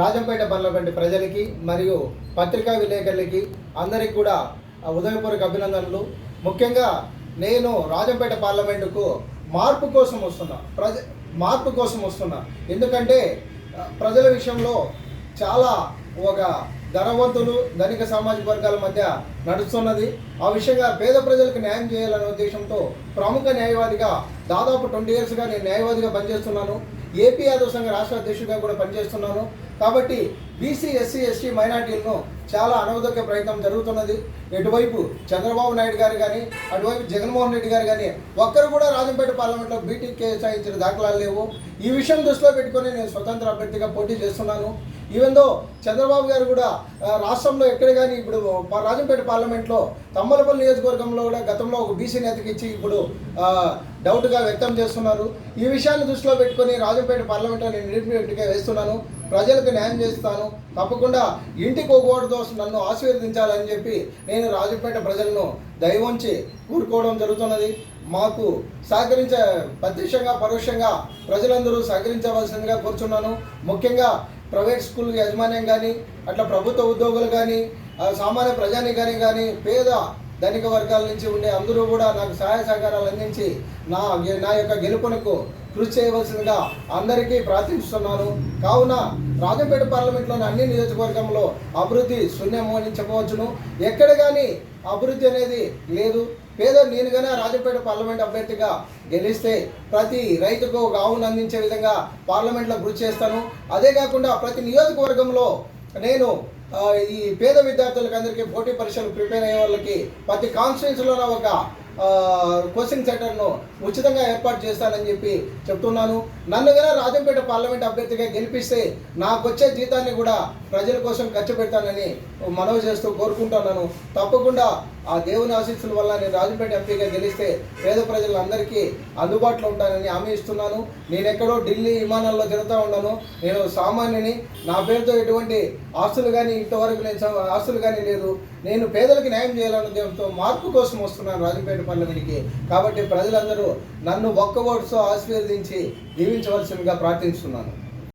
Rajampet parliament ప్రజలకి మరియు పత్రికా విలేకరులకి అందరికి కూడా ఉదయపూర్వక అభినందనలు. ముఖ్యంగా నేను రాజంపేట పార్లమెంటుకు మార్పు కోసం వస్తున్నా. ప్రజ మార్పు కోసం వస్తున్నా. ఎందుకంటే ప్రజల విషయంలో చాలా ఒక ధనవంతులు ధనిక సామాజిక వర్గాల మధ్య నడుస్తున్నది. ఆ విషయంగా పేద ప్రజలకు న్యాయం చేయాలనే ఉద్దేశంతో ప్రముఖ న్యాయవాదిగా దాదాపు ట్వంటీ ఇయర్స్గా నేను న్యాయవాదిగా పనిచేస్తున్నాను. ఏపీ యాదవ్ సంఘ రాష్ట్ర అధ్యక్షుడిగా కూడా పనిచేస్తున్నాను. కాబట్టి బీసీ ఎస్సీ ఎస్టీ మైనార్టీలను చాలా అనవదొక్కే ప్రయత్నం జరుగుతున్నది. ఎటువైపు చంద్రబాబు నాయుడు గారు కానీ అటువైపు జగన్మోహన్ రెడ్డి గారు కానీ ఒక్కరు కూడా రాజంపేట పార్లమెంట్లో బీటీ కేటాయించిన దాఖలాలు లేవు. ఈ విషయం దృష్టిలో పెట్టుకొని నేను స్వతంత్ర అభ్యర్థిగా పోటీ చేస్తున్నాను. ఈవెన్ దో చంద్రబాబు గారు కూడా రాష్ట్రంలో ఎక్కడ కానీ ఇప్పుడు రాజంపేట పార్లమెంట్లో తమ్మలపల్లి నియోజకవర్గంలో కూడా గతంలో ఒక బీసీ నేతకి ఇచ్చి ఇప్పుడు డౌట్గా వ్యక్తం చేస్తున్నారు. ఈ విషయాన్ని దృష్టిలో పెట్టుకొని రాజంపేట పార్లమెంట్లో నేను ఇండిపెండెంట్గా వేస్తున్నాను. ప్రజలకు న్యాయం చేస్తాను. తప్పకుండా ఇంటికి ఒక నన్ను ఆశీర్వదించాలని చెప్పి నేను రాజంపేట ప్రజలను దయవంచి కూరుకోవడం జరుగుతున్నది. మాకు సహకరించే ప్రత్యక్షంగా పరోక్షంగా ప్రజలందరూ సహకరించవలసిందిగా కోరుచున్నాను. ముఖ్యంగా ప్రైవేట్ స్కూల్ యాజమాన్యం కానీ అట్లా ప్రభుత్వ ఉద్యోగులు కానీ సామాన్య ప్రజానికాన్ని కానీ పేద ధనిక వర్గాల నుంచి ఉండే అందరూ కూడా నాకు సహాయ సహకారాలు అందించి నా గె- నా యొక్క గెలుపునకు కృషి చేయవలసిందిగా అందరికీ ప్రార్థిస్తున్నాను. కావున రాజంపేట పార్లమెంట్లోని అన్ని నియోజకవర్గంలో అభివృద్ధి శూన్యము అని చెప్పవచ్చును. ఎక్కడ కానీ అభివృద్ధి అనేది లేదు. పేద నేను కానీ రాజంపేట పార్లమెంట్ అభ్యర్థిగా గెలిస్తే ప్రతి రైతుకు ఒక ఆవును అందించే విధంగా పార్లమెంట్లో కృషి చేస్తాను. అదే కాకుండా ప్రతి నియోజకవర్గంలో నేను ఈ పేద విద్యార్థులకు అందరికీ పోటీ పరీక్షలు ప్రిపేర్ అయ్యే వాళ్ళకి ప్రతి కాన్స్టిట్యున్సీలోనే ఒక కోచింగ్ సెంటర్ను ఉచితంగా ఏర్పాటు చేస్తానని చెప్పి చెప్తున్నాను. నన్ను కూడా రాజంపేట పార్లమెంట్ అభ్యర్థిగా గెలిపిస్తే నాకు వచ్చే జీతాన్ని కూడా ప్రజల కోసం ఖర్చు పెడతానని మనవి చేస్తూ కోరుకుంటున్నాను. తప్పకుండా ఆ దేవుని ఆశీస్సుల వల్ల నేను రాజంపేట ఎంపీగా గెలిస్తే పేద ప్రజలందరికీ అందుబాటులో ఉంటానని హామీ ఇస్తున్నాను. నేను ఎక్కడో ఢిల్లీ విమానాల్లో తిరుగుతూ ఉండను నేను సామాన్యుని. నా పేరుతో ఎటువంటి ఆస్తులు కానీ ఇంతవరకు నేను ఆస్తులు కానీ లేదు. నేను పేదలకు న్యాయం చేయాలన్న ఉద్దేశంతో మార్పు కోసం వస్తున్నాను రాజంపేట పార్లమెంట్కి. కాబట్టి ప్రజలందరూ నన్ను ఒక్క ఓటుతో ఆశీర్వదించి దీవించవలసిందిగా ప్రార్థిస్తున్నాను